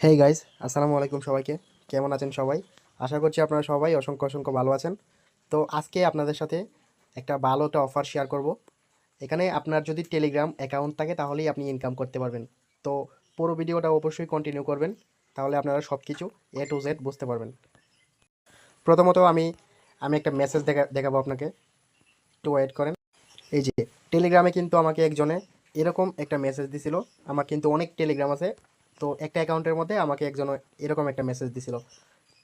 Hey guys আসসালামু আলাইকুম সবাইকে। কেমন আছেন সবাই? আশা করছি আপনারা সবাই অসংখ্য অসংখ্য ভালো আছেন। তো আজকে আপনাদের সাথে একটা ভালো একটা অফার শেয়ার করব। এখানে আপনার যদি টেলিগ্রাম অ্যাকাউন্ট থাকে, তাহলেই আপনি ইনকাম করতে পারবেন। তো পুরো ভিডিওটা অবশ্যই কন্টিনিউ করবেন, তাহলে আপনারা সব কিছু এ টু জেড বুঝতে পারবেন। প্রথমত আমি আমি একটা মেসেজ দেখা, দেখাবো আপনাকে। একটু ওয়েট করেন। এই যে টেলিগ্রামে কিন্তু আমাকে একজনে এরকম একটা মেসেজ দিছিল। আমার কিন্তু অনেক টেলিগ্রাম আছে। তো একটা অ্যাকাউন্টের মধ্যে আমাকে একজন এরকম একটা মেসেজ দিছিল।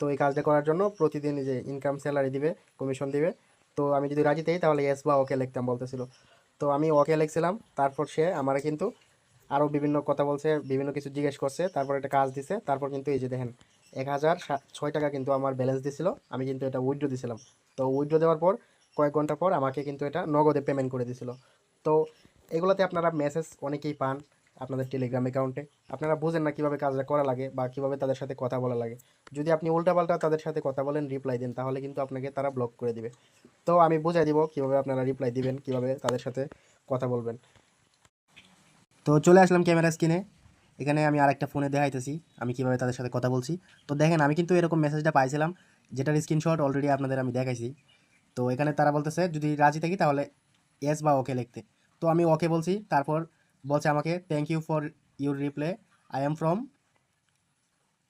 তো এই কাজটা করার জন্য প্রতিদিন যে ইনকাম স্যালারি দিবে কমিশন দিবে। তো আমি যদি রাজি থাকি তাহলে এস বা ওকে লিখতাম বলতেছিল। তো আমি ওকে লিখছিলাম, তারপর সে আমার কিন্তু আরও বিভিন্ন কথা বলছে, বিভিন্ন কিছু জিজ্ঞেস করছে, তারপর একটা কাজ দিছে, তারপর কিন্তু এই যে দেখেন, এক হাজার ছয় টাকা কিন্তু আমার ব্যালেন্স দিছিল, আমি কিন্তু এটা উইথড্র দিছিলাম। তো উইথড্র দেওয়ার পর, কয়েক ঘণ্টা পর আমাকে কিন্তু এটা নগদে পেমেন্ট করে দিছিল। তো এগুলোতে আপনারা মেসেজ অনেকেই পান আপনাদের টেলিগ্রাম অ্যাকাউন্টে আপনারা বুঝেন না কীভাবে কাজটা করা লাগে বা কীভাবে তাদের সাথে কথা বলা লাগে। যদি আপনি উল্টাপাল্টা তাদের সাথে কথা বলেন রিপ্লাই দেন, তাহলে কিন্তু আপনাকে তারা ব্লক করে দিবে। তো আমি বুঝাই দিব কীভাবে আপনারা রিপ্লাই দিবেন, কীভাবে তাদের সাথে কথা বলবেন। তো চলে আসলাম ক্যামেরা স্ক্রিনে এখানে আমি আরেকটা ফোনে দেখাইতেছি, আমি কীভাবে তাদের সাথে কথা বলছি। তো দেখেন, আমি কিন্তু এরকম মেসেজটা পাইছিলাম, যেটার স্ক্রিনশট অলরেডি আপনাদের আমি দেখাইছি। তো এখানে তারা বলতেছে, যদি রাজি থাকি তাহলে এস বা ওকে লিখতে। তো আমি ওকে বলছি, তারপর বলছে আমাকে thank you for your reply I am from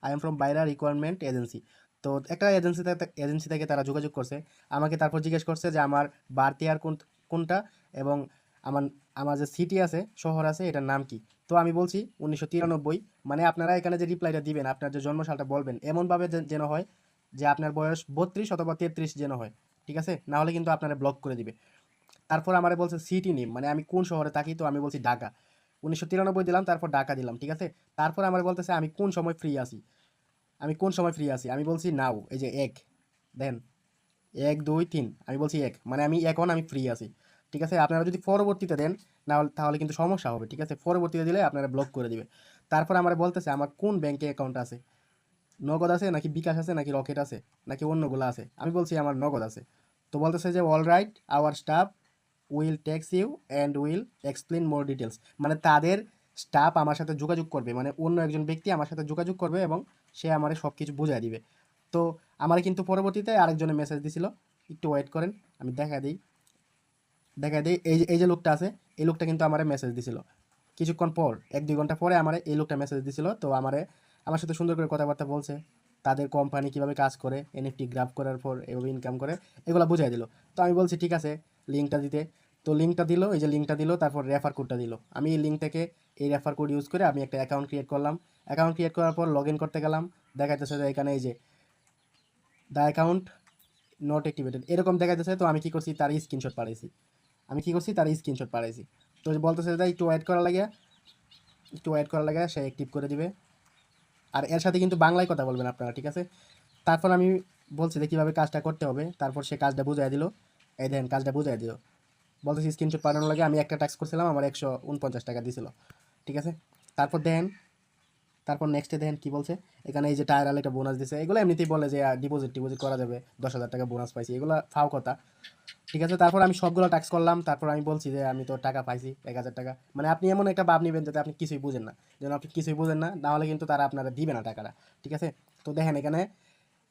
I am from বাইরা রিকোয়ারমেন্ট এজেন্সি তো একটা এজেন্সি এজেন্সি থেকে তারা যোগাযোগ করছে। আমাকে তারপর জিজ্ঞেস করছে যে আমার বাড়তিয়ার কোন, কোনটা এবং আমার আমার যে সিটি আছে, শহর আছে, এটার নাম কি? তো আমি বলছি উনিশশো তিরানব্বই মানে আপনারা এখানে যে রিপ্লাইটা দিবেন, আপনার যে জন্মসালটা বলবেন, এমনভাবে যেন হয় যে আপনার বয়স বত্রিশ অথবা তেত্রিশ যেন হয়, ঠিক আছে? নাহলে কিন্তু আপনারা ব্লক করে দিবে। তারপর আমার বলছে, সিটি নেম। মানে আমি কোন শহরে থাকি তো আমি বলছি ঢাকা। উনিশশো তিরানব্বই দিলাম, তারপর ঢাকা দিলাম, ঠিক আছে? তারপর আমার বলতেছে, আমি কোন সময় ফ্রি আছি? আমি কোন সময় ফ্রি আছি? আমি বলছি, নাও, এই যে এক, দেন, এক, দুই, তিন। আমি বলছি, এক। মানে আমি এখন আমি ফ্রি আছি, ঠিক আছে? আপনারা যদি পরবর্তীতে দেন না হলে- তাহলে কিন্তু সমস্যা হবে, ঠিক আছে? পরবর্তীতে দিলে আপনারা ব্লক করে দিবে। তারপর আমার বলতেছে, আমার কোন ব্যাংকে অ্যাকাউন্ট আছে? নগদ আছে নাকি বিকাশ আছে নাকি রকেট আছে নাকি অন্যগুলো আছে? আমি বলছি, আমার নগদ আছে। তো বলতেছে যে all right our staff will text you and will explain more details মানে তাদের স্টাফ আমার সাথে যোগাযোগ করবে মানে অন্য একজন ব্যক্তি আমার সাথে যোগাযোগ করবে এবং সে আমারে সব কিছু বুঝিয়ে দিবে। তো আমার কিন্তু পরবর্তীতে আরেকজনের মেসেজ দিছিল, একটু ওয়েট করেন, আমি দেখা দিই। দেখা দিই, এই যে এই যে লোকটা আছে, এই লোকটা কিন্তু আমারে মেসেজ দিছিল। কিছুক্ষণ পর, এক দুই ঘণ্টা পরে আমার এই লোকটা মেসেজ দিছিল, তো আমারে, আমার সাথে সুন্দর করে কথাবার্তা বলছে। তাদের কোম্পানি কীভাবে কাজ করে এনএফটি গ্রাফ করার পর, এভাবে ইনকাম করে, এগুলো বুঝাই দিল। তো আমি বলছি, ঠিক আছে লিঙ্কটা দিতে। তো লিঙ্কটা দিল, এই যে লিঙ্কটা দিল, তারপর রেফার কোডটা দিল। আমি এই লিঙ্ক থেকে এই রেফার কোড ইউজ করে আমি একটা অ্যাকাউন্ট ক্রিয়েট করলাম। অ্যাকাউন্ট ক্রিয়েট করার পর লগ করতে গেলাম। দেখাইতেছে যে এখানে এই যে দ্য অ্যাকাউন্ট নট অ্যাক্টিভেটেড এরকম দেখাইতেছে, তো আমি কি করছি? তার স্ক্রিনশট পাঠাইছি। আমি কি করছি? তার স্ক্রিনশট পাঠাইছি। তো বলতেছে যে একটু ওয়েট করা লাগে। একটু ওয়েট করা লাগে, সে অ্যাক্টিভ করে দিবে। আর এর সাথে কিন্তু বাংলায় কথা বলবেন আপনারা, ঠিক আছে? তারপর আমি বলছি যে কীভাবে কাজটা করতে হবে। তারপর সে কাজটা বুঝাই দিল। এই দেখেন কাজটা বুঝাই দিও। বলতেছি স্ক্রিনশট পাঠানোর লাগে আমি একটা ট্যাক্স করছিলাম, আমার একশো উনপঞ্চাশ টাকা দিছিল। ঠিক আছে? তারপর দেন, তারপর নেক্সটে দেখেন কি বলছে? এখানে এই যে টায়ার আলে একটা বোনাস দিছে, এগুলো এমনিতেই বলে যে ডিপোজিট ডিপোজিট করা যাবে, দশ হাজার টাকা বোনাস পাইছি, এগুলো ফাও কথা। ঠিক আছে? তারপর আমি সবগুলো ট্যাক্স করলাম, তারপর আমি বলছি যে, আমি তো টাকা পাইছি, এক হাজার টাকা। মানে আপনি এমন একটা ভাব নেবেন যাতে আপনি কিছুই বুঝেন না। যেন আপনি কিছুই বুঝেন না নাহলে কিন্তু তারা আপনারা দিবে না টাকাটা। ঠিক আছে? তো দেখেন এখানে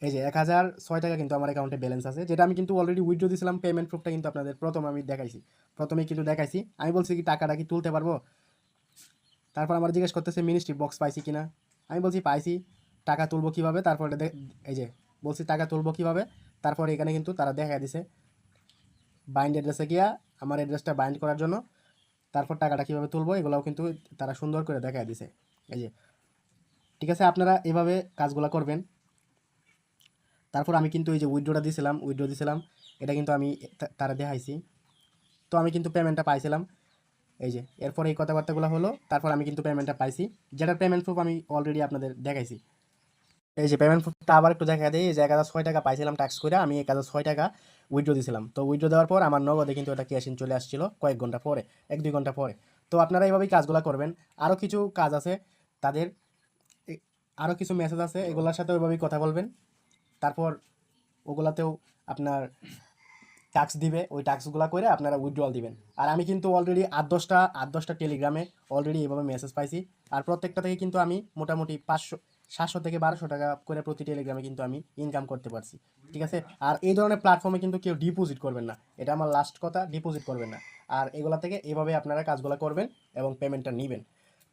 এই যে এক হাজার ছয় টাকা কিন্তু আমার অ্যাকাউন্টে ব্যালেন্স আছে, যেটা আমি কিন্তু অলরেডি উইথড্র দিয়েছিলাম পেমেন্ট প্রুফটা কিন্তু আপনাদের প্রথম আমি দেখাইছি। প্রথমেই কিন্তু দেখাইছি। আমি বলছি কি টাকাটা কি তুলতে পারব? তারপর আমার জিজ্ঞেস করতেছে মিনিস্ট্রি বক্স পাইছি কিনা? আমি বলছি, পাইছি। টাকা তুলবো কীভাবে? তারপরে এই যে, বলছি, টাকা তুলবো কীভাবে? তারপর এখানে কিন্তু তারা দেখা দিছে। বাইন্ড অ্যাড্রেসে গিয়া আমার অ্যাড্রেসটা বাইন্ড করার জন্য, তারপর টাকাটা কীভাবে তুলবো, এগুলোও কিন্তু তারা সুন্দর করে দেখা দিছে। এই যে, ঠিক আছে? আপনারা এভাবে কাজগুলো করবেন। তারপর আমি কিন্তু এই যে উইড্রোটা দিয়েছিলাম উইড্রো দিয়েছিলাম এটা কিন্তু আমি তারা দেখাইছি। তো আমি কিন্তু পেমেন্টটা পাইছিলাম। এই যে, এরপর এই কথাবার্তাগুলো হলো, তারপর আমি কিন্তু পেমেন্টটা পাইছি। যেটার পেমেন্ট প্রুফ আমি অলরেডি আপনাদের দেখাইছি। এই যে পেমেন্ট প্রুফটা আবার একটু দেখা দিই, যে এক হাজার ছয় টাকা পাইছিলাম ট্যাক্স করে আমি এক হাজার ছয় টাকা উইড্রো দিয়েছিলাম তো উইড্রো দেওয়ার পর আমার নগদে কিন্তু এটা ক্যাশ ইন চলে আসছিল কয়েক ঘণ্টা পরে, এক দুই ঘণ্টা পরে। তো আপনারা এইভাবেই কাজগুলো করবেন। আরও কিছু কাজ আছে, তাদের আরও কিছু মেসেজ আছে, এগুলোর সাথে ওইভাবেই কথা বলবেন। তারপর ওগুলাতেও আপনার ট্যাক্স দিবে, ওই ট্যাক্সগুলো করে আপনারা উইথড্রল দিবেন। আর আমি কিন্তু অলরেডি আট দশটা আট দশটা টেলিগ্রামে অলরেডি এইভাবে মেসেজ পাইছি। আর প্রত্যেকটা থেকে কিন্তু আমি মোটামুটি পাঁচশো, সাতশো থেকে বারোশো টাকা করে প্রতি টেলিগ্রামে কিন্তু আমি ইনকাম করতে পারছি। ঠিক আছে? আর এই ধরনের প্ল্যাটফর্মে কিন্তু কেউ ডিপোজিট করবেন না। এটা আমার লাস্ট কথা ডিপোজিট করবেন না। আর এগুলা থেকে এভাবে আপনারা কাজগুলো করবেন এবং পেমেন্টটা নেবেন।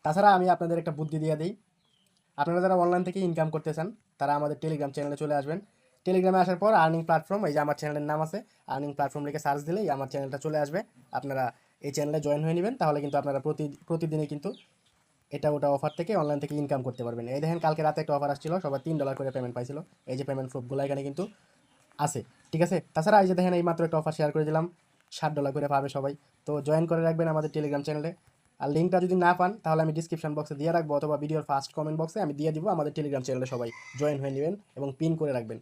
তাছাড়া আমি আপনাদের একটা বুদ্ধি দিয়ে দিই আপনারা যারা অনলাইন থেকে ইনকাম করতে চান, তারা আমাদের টেলিগ্রাম চ্যানেলে চলে আসবেন। টেলিগ্রামে আসার পর আর্নিং প্ল্যাটফর্ম এই যে আমার চ্যানেলের নাম আছে আর্নিং প্ল্যাটফর্ম লিখে সার্চ দিলেই আমার চ্যানেলটা চলে আসবে। আপনারা এই চ্যানেলে জয়েন হয়ে নেবেন, তাহলে কিন্তু আপনারা প্রতি, প্রতিদিনই কিন্তু এটা ওটা অফার থেকে অনলাইন থেকে ইনকাম করতে পারবেন। এই দেখেন, কালকে রাতে একটা অফার আসছিল সবাই তিন ডলার করে পেমেন্ট পাইছিল। এই যে পেমেন্ট প্রুফগুলো এখানে কিন্তু আছে, ঠিক আছে? তাছাড়া এই যে দেখেন এই মাত্র একটা অফার শেয়ার করে দিলাম, ষাট ডলার করে পাবে সবাই। তো জয়েন করে রাখবেন আমাদের টেলিগ্রাম চ্যানেলে আর লিঙ্কটা যদি না পান, তাহলে আমি ডিসক্রিপশন বক্সে দিয়ে রাখব, অথবা ভিডিওর ফার্স্ট কমেন্ট বক্সে আমি দিয়ে দিব আমাদের টেলিগ্রাম চ্যানেলে সবাই জয়েন হয়ে নেবেন এবং পিন করে রাখবেন।